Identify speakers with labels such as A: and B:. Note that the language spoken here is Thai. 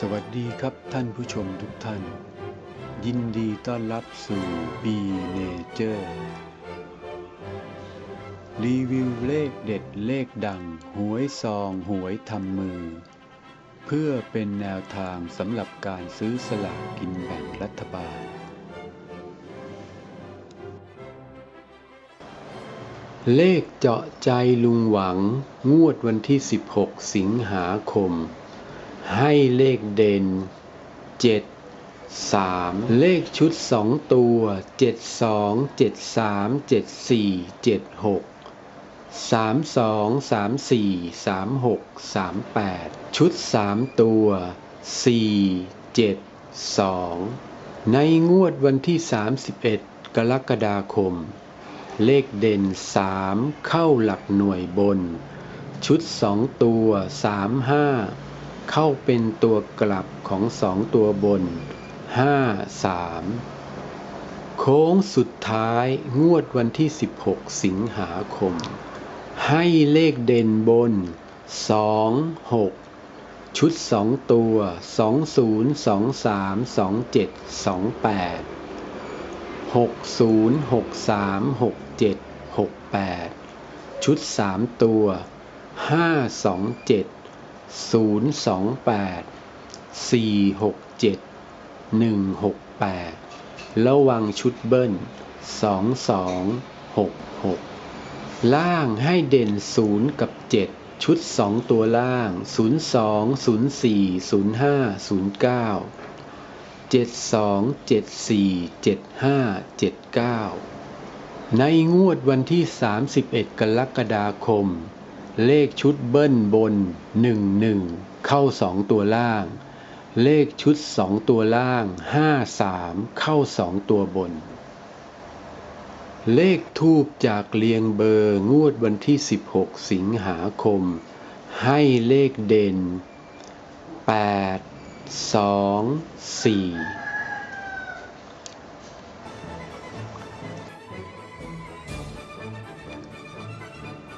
A: สวัสดีครับท่านผู้ชมทุกท่าน ยินดีต้อนรับสู่ B Nature รีวิวเลขเด็ดเลขดัง หวยซองหวยทำมือ เพื่อเป็นแนวทางสำหรับการซื้อสลากกินแบ่งรัฐบาล เลขเจาะใจลุงหวังงวดวันที่ 16 สิงหาคม ให้เลขเด่น 7 3 เลขชุด 2 ตัว 72 73 74 76 32 34 36 38 ชุด 3 ตัว 4 7 2 ในงวดวันที่ 31 กรกฎาคม เลขเด่น 3 เข้าหลักหน่วยบน ชุด 2 ตัว 3 5 เข้าเป็นตัวกลับของ2ตัวบน 5 3 โค้งสุดท้ายงวดวันที่ 16 สิงหาคม ให้เลขเด่นบน 2 6 ชุด 2 ตัว 20 23 27 28 60 63 67 68 ชุด 3 ตัว 527 028 467 168 ระวังชุดเบิ้ล 2266 ล่างให้เด่น 0 กับ 7 ชุด 2 ตัวล่าง 02 04 05 09 72 74 75 79 ในงวดวันที่ 31 กรกฎาคม เลขชุดเบิ้ลบน 11 เข้า 2 ตัวล่าง เลขชุด 2 ตัวล่าง 53 เข้า 2 ตัวบน เลขทูบจากเลียงเบอร์งวดวันที่ 16 สิงหาคม ให้เลขเด่น 8 2 4